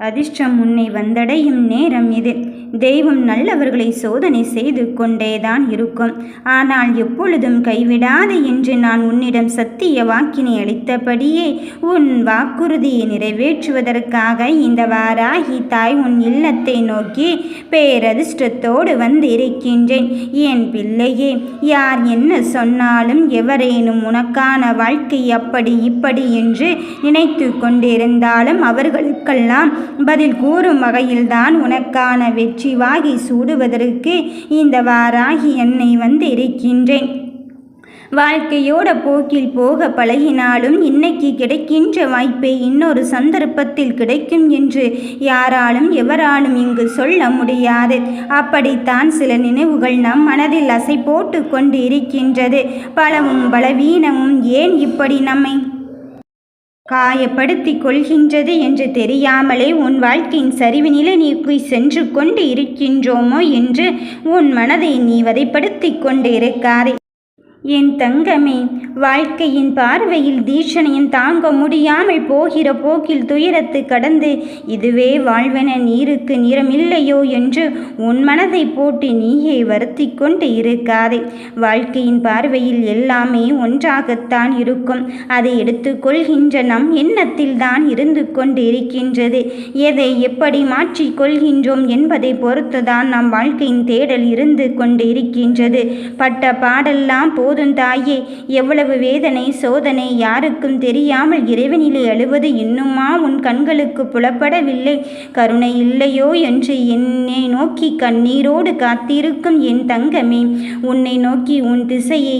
அதிர்ஷ்டம் உன்னை வந்தடையும் நேரம் இது. தெய்வம் நல்லவர்களை சோதனை செய்து கொண்டேதான் இருக்கும். ஆனால் எப்பொழுதும் கைவிடாது என்று நான் உன்னிடம் சத்திய வாக்கினை அளித்தபடியே உன் வாக்குறுதியை நிறைவேற்றுவதற்காக இந்த வாராகி தாய் உன் இல்லத்தை நோக்கி பேரதிர்ஷ்டத்தோடு வந்து இருக்கின்றேன். என் பிள்ளையே யார் என்ன சொன்னாலும் எவரேனும் உனக்கான வாழ்க்கை அப்படி இப்படி என்று நினைத்து கொண்டிருந்தாலும் அவர்களுக்கெல்லாம் பதில் கூறும் வகையில்தான் உனக்கான வெற்றி வாகி சூடுவதற்கு இந்த வாராகி என்னை வந்து இருக்கின்றேன் வாழ்க்கையோட போக்கில் போக பழகினாலும் இன்னைக்கு கிடைக்கின்ற வாய்ப்பை இன்னொரு சந்தர்ப்பத்தில் கிடைக்கும் என்று யாராலும் எவராலும் இங்கு சொல்ல முடியாது. அப்படித்தான் சில நினைவுகள் நம் மனதில் அசை போட்டு கொண்டு இருக்கின்றது பலமும் பலவீனமும் ஏன் இப்படி நம்மை காயப்படுத்தி கொள்கின்றது என்று தெரியாமலே உன் வாழ்க்கையின் சரிவு நிலை நீக்கி சென்று கொண்டு இருக்கின்றோமோ என்று உன் மனதை நீ வதைப்படுத்தி கொண்டு இருக்காதே என் தங்கமே வாழ்க்கையின் பார்வையில் தீட்சணையும் தாங்க முடியாமல் போகிற போக்கில் துயரத்து கடந்து இதுவே வாழ்வென நீருக்கு நிறமில்லையோ என்று உன் மனதை போட்டு நீயே வருத்தி கொண்டு இருக்காதே. வாழ்க்கையின் பார்வையில் எல்லாமே ஒன்றாகத்தான் இருக்கும். அதை எடுத்துக்கொள்கின்ற நம் எண்ணத்தில் தான் இருந்து கொண்டு இருக்கின்றது எதை எப்படி மாற்றிக்கொள்கின்றோம் என்பதை பொறுத்துதான் நம் வாழ்க்கையின் தேடல் இருந்து கொண்டு இருக்கின்றது பட்ட பாடெல்லாம் போது போதும் தாயே. எவ்வளவு வேதனை சோதனை யாருக்கும் தெரியாமல் இறைவனிலே அழுவது இன்னுமா? உன் கண்களுக்கு புலப்படவில்லை. கருணை இல்லையோ என்று என்னை நோக்கி கண்ணீரோடு காத்திருக்கும் என் தங்கமே. உன்னை நோக்கி உன் திசையை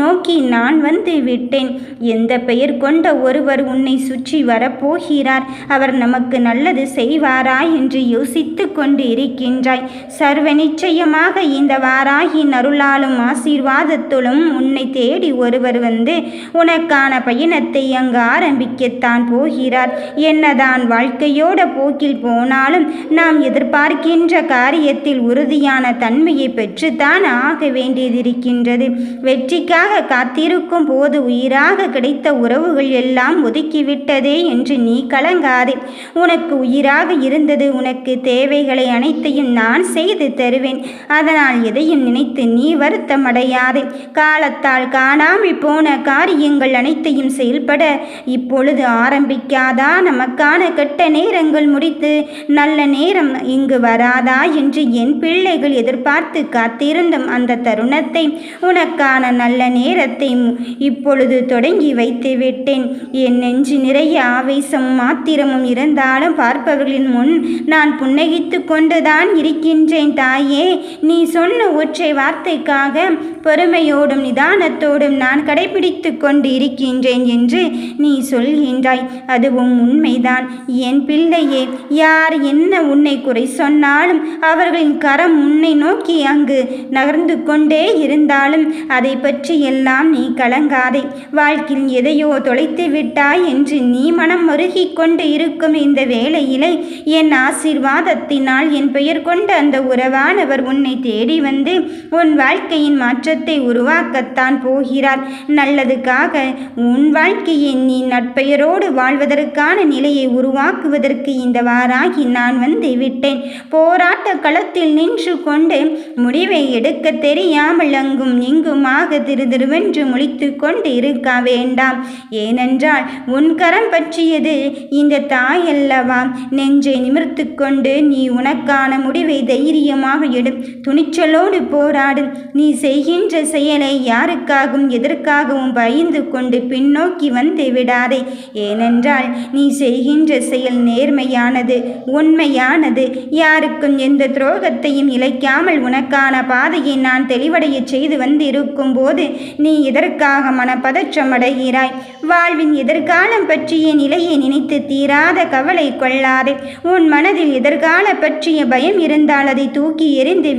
நோக்கி நான் வந்து விட்டேன். எந்த பெயர் கொண்ட ஒருவர் உன்னை சுற்றி வரப்போகிறார்? அவர் நமக்கு நல்லது செய்வாரா என்று யோசித்து கொண்டு இருக்கின்றாய் சர்வ நிச்சயமாக இந்த வாராகி நருளாலும் ஆசீர்வாதத்துளும் உன்னை தேடி ஒருவர் வந்து உனக்கான பயணத்தை அங்கு ஆரம்பிக்கத்தான் போகிறார். என்னதான் வாழ்க்கையோட போக்கில் போனாலும் நாம் எதிர்பார்க்கின்ற காரியத்தில் உறுதியான தன்மையை பெற்றுத்தான் ஆக வேண்டியதிருக்கின்றது. வெற்றிக்காக காத்திருக்கும் போது உயிராக கிடைத்த உறவுகள் எல்லாம் ஒதுக்கிவிட்டதே என்று நீ கலங்காதே. உனக்கு உயிராக இருந்தது உனக்கு தேவைகளை அனைத்தையும் நான் செய்து தருவேன். அதனால் எதையும் நினைத்து நீ வருத்தமடையாதே. கால அடையாளத்தால் காணாமல் போன காரியங்கள் அனைத்தையும் செயல்பட இப்பொழுது ஆரம்பிக்காதா? நமக்கான கெட்ட நேரங்கள் முடித்து நல்ல நேரம் இங்கு வராதா? என்று என் பிள்ளைகள் எதிர்பார்த்து காத்திருந்தும் அந்த தருணத்தை உனக்கான நல்ல நேரத்தை இப்பொழுது தொடங்கி வைத்து விட்டேன். என் நெஞ்சு நிறைய ஆவேசமும் மாத்திரமும் இருந்தாலும் பார்ப்பவர்களின் முன் நான் புன்னகித்து கொண்டுதான் இருக்கின்றேன் தாயே. நீ சொன்ன ஒற்றை வார்த்தைக்காக பொறுமையோடும் நிதானத்தோடும் நான் கடைபிடித்து கொண்டு இருக்கின்றேன் என்று நீ சொல்கின்றாய். அதுவும் உண்மைதான். என் பிள்ளையே யார் என்ன உன்னை குறை சொன்னாலும் அவர்களின் கரம் உன்னை நோக்கி அங்கு நகர்ந்து கொண்டே இருந்தாலும் அதை பற்றி எல்லாம் நீ கலங்காதே. வாழ்க்கையில் எதையோ தொலைத்து விட்டாய் என்று நீ மனம் மருகி கொண்டு இருக்கும் இந்த வேளையிலே என் ஆசீர்வாதத்தினால் என் பெயர் கொண்ட அந்த உறவானவர் உன்னை தேடி வந்து உன் வாழ்க்கையின் மாற்றத்தை உருவாக்க கொடுக்கத்தான் போகிறார். நல்லதுக்காக உன் வாழ்க்கையை நீ நட்பெயரோடு வாழ்வதற்கான நிலையை உருவாக்குவதற்கு இந்த வாராகி நான் வந்து விட்டேன். போராட்ட களத்தில் நின்று கொண்டு முடிவை எடுக்க தெரியாமல் அங்கும் இங்குமாக திரு திருவென்று முழித்து கொண்டு இருக்க வேண்டாம். ஏனென்றால் உன் கரம் பற்றியது இந்த தாயல்லவா? நெஞ்சை நிமிர்த்து கொண்டு நீ உனக்கான முடிவை தைரியமாக எடு. துணிச்சலோடு போராடு. நீ செய்கின்ற செயலை யாருக்காகவும் எதற்காகவும் பயந்து கொண்டு பின்னோக்கி வந்து விடாதே. ஏனென்றால் நீ செய்கின்ற செயல் நேர்மையானது உண்மையானது. யாருக்கும் எந்த துரோகத்தையும் இழைக்காமல் உனக்கான பாதையை நான் தெளிவடைய செய்து வந்து இருக்கும்போது நீ எதற்காக மனப்பதற்றம் அடைகிறாய் வாழ்வின் எதிர்காலம் பற்றிய நிலையை நினைத்து தீராத கவலை கொள்ளாதே. உன் மனதில் எதிர்கால பற்றிய பயம் இருந்தால் அதை தூக்கி எறிந்து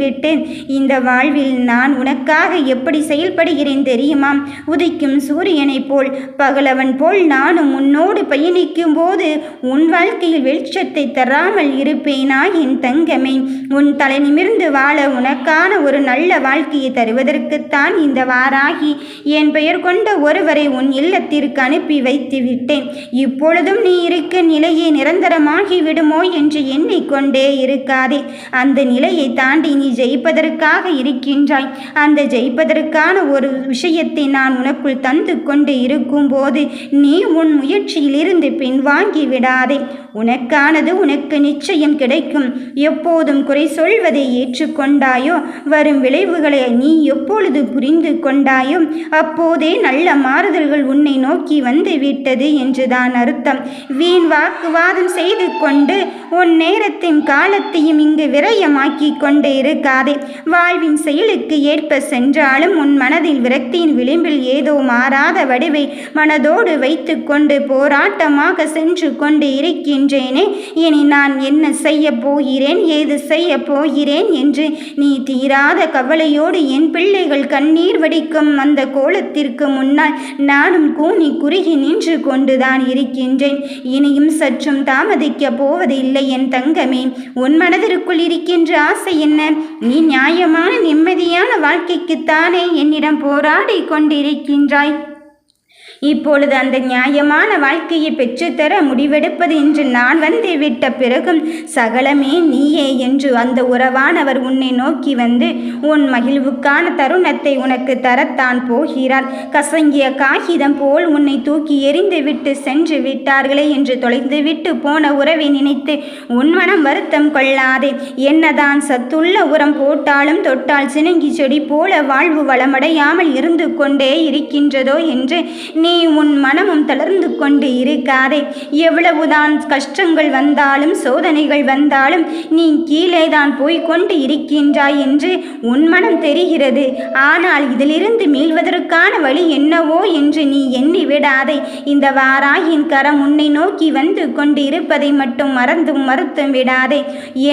இந்த வாழ்வில் நான் உனக்காக எப்படி செயல் செயல்படுகிறேன் தெரியுமா உதிக்கும் சூரியனைப் போல். பகலவன் போல் நானும் உன்னோடு பயணிக்கும் போது உன் வாழ்க்கையில் வெளிச்சத்தை தராமல் இருப்பேனா என் தங்கமே? உன் தலை நிமிர்ந்து வாழ உனக்கான ஒரு நல்ல வாழ்க்கையை தருவதற்குத்தான் இந்த வாராகி. என் பெயர் கொண்ட ஒருவரை உன் இல்லத்திற்கு அனுப்பி வைத்து விட்டேன் இப்பொழுதும் நீ இருக்க நிலையே நிரந்தரமாகி விடுமோ என்று எண்ணிக்கொண்டே இருக்காதே. அந்த நிலையை தாண்டி நீ ஜெயிப்பதற்காக இருக்கின்றாய். அந்த ஜெயிப்பதற்கான ஒரு விஷயத்தை நான் உனக்குள் தந்து கொண்டு இருக்கும்போது நீ உன் முயற்சியிலிருந்து பின்வாங்கி விடாதே. உனக்கானது உனக்கு நிச்சயம் கிடைக்கும். எப்போதும் குறை சொல்வதை ஏற்றுக்கொண்டாயோ வரும் விளைவுகளை நீ எப்பொழுது புரிந்து கொண்டாயோ அப்போதே நல்ல மாறுதல்கள் உன்னை நோக்கி வந்து விட்டது என்றுதான் அர்த்தம். வீண் வாக்குவாதம் செய்து கொண்டு உன் நேரத்தின் காலத்தையும் இங்கு விரயமாக்கி கொண்டு இருக்காதே. வாழ்வின் செயலுக்கு ஏற்ப சென்றாலும் உன் மன மனதில் விரக்தியின் விளிம்பில் ஏதோ மாறாத வடிவை மனதோடு வைத்து கொண்டு போராட்டமாக சென்று கொண்டு இருக்கின்றேனே. இனி நான் என்ன செய்ய போகிறேன்? ஏது செய்ய போகிறேன் என்று நீ தீராத கவலையோடு என் பிள்ளைகள் கண்ணீர் வடிக்கும் அந்த கோலத்திற்கு முன்னால் நானும் கூனி குறுகி நின்று கொண்டுதான் இருக்கின்றேன். இனியும் சற்றும் தாமதிக்க போவதில்லை என் தங்கமே. உன் மனதிற்குள் இருக்கின்ற ஆசை என்ன? நீ நியாயமான நிம்மதியான வாழ்க்கைக்குத்தானே என்னிடம் போராடி கொண்டிருக்கின்றாய். இப்பொழுது அந்த நியாயமான வாழ்க்கையை பெற்றுத்தர முடிவெடுப்பது என்று நான் வந்து விட்ட பிறகும் சகலமே நீயே என்று அந்த உறவானவர் உன்னை நோக்கி வந்து உன் மகிழ்வுக்கான தருணத்தை உனக்கு தரத்தான் போகிறார். கசங்கிய காகிதம் போல் உன்னை தூக்கி எறிந்து விட்டு சென்று விட்டார்களே என்று தொலைந்து விட்டு போன உறவை நினைத்து உன் மனம் வருத்தம் கொள்ளாதே. என்னதான் சத்துள்ள உரம் போட்டாலும் தொட்டால் சினங்கி செடி போல வாழ்வு வளமடையாமல் இருந்து கொண்டே இருக்கின்றதோ என்று நீ நீ உன் மனமும் தளர்ந்து கொண்டு இருக்காதே. எவ்வளவுதான் கஷ்டங்கள் வந்தாலும் சோதனைகள் வந்தாலும் நீ கீழே தான் போய்கொண்டு இருக்கின்றாய் என்று உன் மனம் தெரிகிறது. ஆனால் இதிலிருந்து மீள்வதற்கான வழி என்னவோ என்று நீ எண்ணி விடாதே. இந்த வாராயின் கரம் உன்னை நோக்கி வந்து கொண்டு இருப்பதை மட்டும் மறந்தும் மறுத்தும் விடாதே.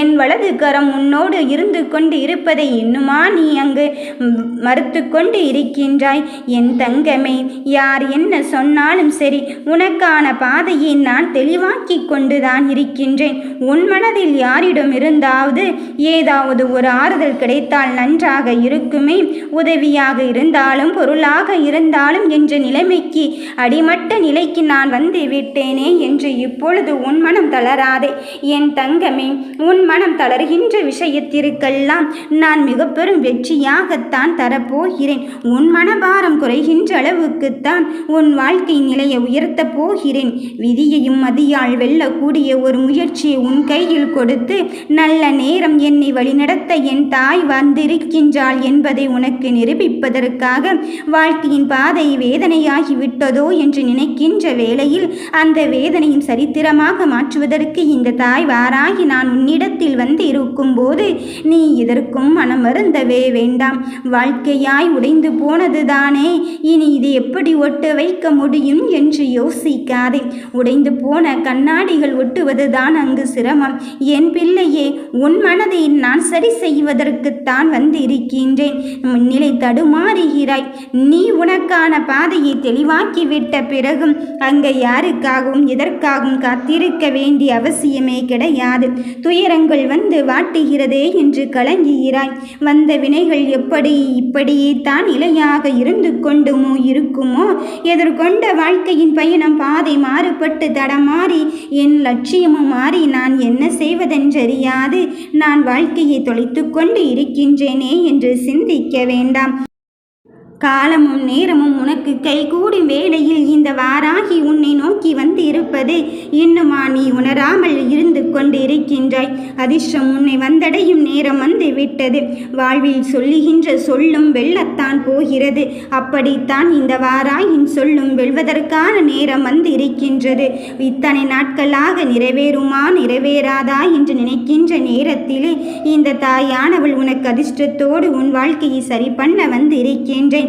என் வலது கரம் உன்னோடு இருந்து கொண்டு இருப்பதை இன்னுமா நீ அங்கு மறுத்து கொண்டு இருக்கின்றாய்? என் தங்கமே யார் என்ன சொன்னாலும் சரி உனக்கான பாதையை நான் தெளிவாக்கி கொண்டுதான் இருக்கின்றேன். உன் மனதில் யாரிடம் இருந்தாவது ஏதாவது ஒரு ஆறுதல் கிடைத்தால் நன்றாக இருக்குமே. உதவியாக இருந்தாலும் பொருளாக இருந்தாலும் என்ற நிலைமைக்கு அடிமட்ட நிலைக்கு நான் வந்து விட்டேனே என்று இப்பொழுது உன் மனம் தளராதே. என் தங்கமே உன் மனம் தளர்கின்ற விஷயத்திற்கெல்லாம் நான் மிக பெரும் வெற்றியாகத்தான் தரப்போகிறேன். உன் மனபாரம் குறைகின்ற அளவுக்குத்தான் உன் வாழ்க்கை நிலையை உயர்த்தப் போகிறேன். விதியையும் மதியால் வெல்லக்கூடிய ஒரு முயற்சியை உன் கையில் கொடுத்து நல்ல நேரம் என்னை வழிநடத்த என் தாய் வந்திருக்கின்றாள் என்பதை உனக்கு நிரூபிப்பதற்காக வாழ்க்கையின் பாதை வேதனையாகி விட்டதோ என்று நினைக்கின்ற வேளையில் அந்த வேதனையும் சரித்திரமாக மாற்றுவதற்கு இந்த தாய் வாராகி நான் உன்னிடத்தில் வந்து இருக்கும்போது நீ இதற்கும் மனம் வருந்தவே வேண்டாம். வாழ்க்கையாய் உடைந்து போனதுதானே. இனி இது எப்படி ஒட்டு வைக்க முடியும் என்று யோசிக்காதே. உடைந்து போன கண்ணாடிகள் ஒட்டுவதுதான் அங்கு சிரமம். என் பிள்ளையே உன் மனதை நான் சரி செய்வதற்குத்தான் வந்து இருக்கின்றேன் நிலை தடுமாறுகிறாய். நீ உனக்கான பாதையை தெளிவாக்கிவிட்ட பிறகும் அங்கே யாருக்காகவும் எதற்காகவும் காத்திருக்க வேண்டிய அவசியமே கிடையாது. துயரங்கள் வந்து வாட்டுகிறதே என்று கலங்குகிறாய். வந்த வினைகள் எப்படி இப்படியே தான் இலையாக இருந்து கொண்டுமோ இருக்குமோ எதிர்கொண்ட வாழ்க்கையின் பயணம் பாதை மாறுபட்டு தடமாறி என் லட்சியமும் மாறி நான் என்ன செய்வதென்றறியாது. நான் வாழ்க்கையை தொலைத்து கொண்டு இருக்கின்றேனே என்று சிந்திக்க வேண்டாம். காலமும் நேரமும் உனக்கு கைகூடும் வேளையில் இந்த வாராகி உன்னை நோக்கி வந்து இருப்பது இன்னுமா நீ உணராமல் இருந்து கொண்டு இருக்கின்றாய் அதிர்ஷ்டம் உன்னை வந்தடையும் நேரம் வந்து விட்டது. வாழ்வில் சொல்லுகின்ற சொல்லும் வெல்லத்தான் போகிறது. அப்படித்தான் இந்த வாராயின் சொல்லும் வெல்வதற்கான நேரம் வந்து இருக்கின்றது இத்தனை நாட்களாக நிறைவேறுமா நிறைவேறாதா என்று நினைக்கின்ற நேரத்திலே இந்த தாயானவள் உனக்கு அதிர்ஷ்டத்தோடு உன் வாழ்க்கையை சரி பண்ண வந்து இருக்கின்றேன்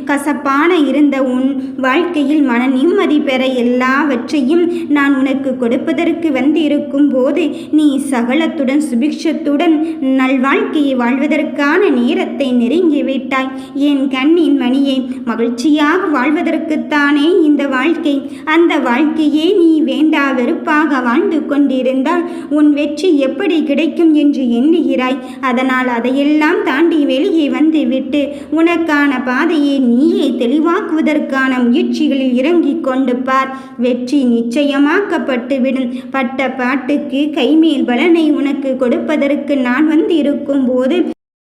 கசப்பான இருந்த உன் வாழ்க்கையில் மன நிம்மதி பெற எல்லாவற்றையும் நான் உனக்கு கொடுப்பதற்கு வந்திருக்கும் போது நீ சகலத்துடன் சுபிக்ஷத்துடன் நல்வாழ்க்கையை வாழ்வதற்கான நேரத்தை நெருங்கிவிட்டாய் என் கண்ணின் மணியை மகிழ்ச்சியாக வாழ்வதற்குத்தானே இந்த வாழ்க்கை. அந்த வாழ்க்கையே நீ வேண்டா வெறுப்பாக வாழ்ந்து கொண்டிருந்தால் உன் வெற்றி எப்படி கிடைக்கும் என்று எண்ணுகிறாய். அதனால் அதையெல்லாம் தாண்டி வெளியே வந்து விட்டு உனக்கான பாதையை நீ நீயே தெளிவாக்குவதற்கான முயற்சிகளில் இறங்கிக் கொண்டு பார். வெற்றி நிச்சயமாக்கப்பட்டுவிடும். பட்ட பாட்டுக்கு கைமேல் பலனை உனக்கு கொடுப்பதற்கு நான் வந்து இருக்கும்போது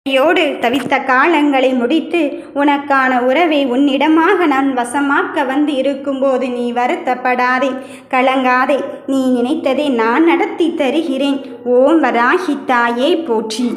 யோடு தவித்த காலங்களை முடித்து உனக்கான உறவை உன்னிடமாக நான் வசமாக்க வந்து இருக்கும்போது நீ வருத்தப்படாதே. கலங்காதே. நீ நினைத்ததை நான் நடத்தி தருகிறேன். ஓம் வராகி தாயே போற்றி.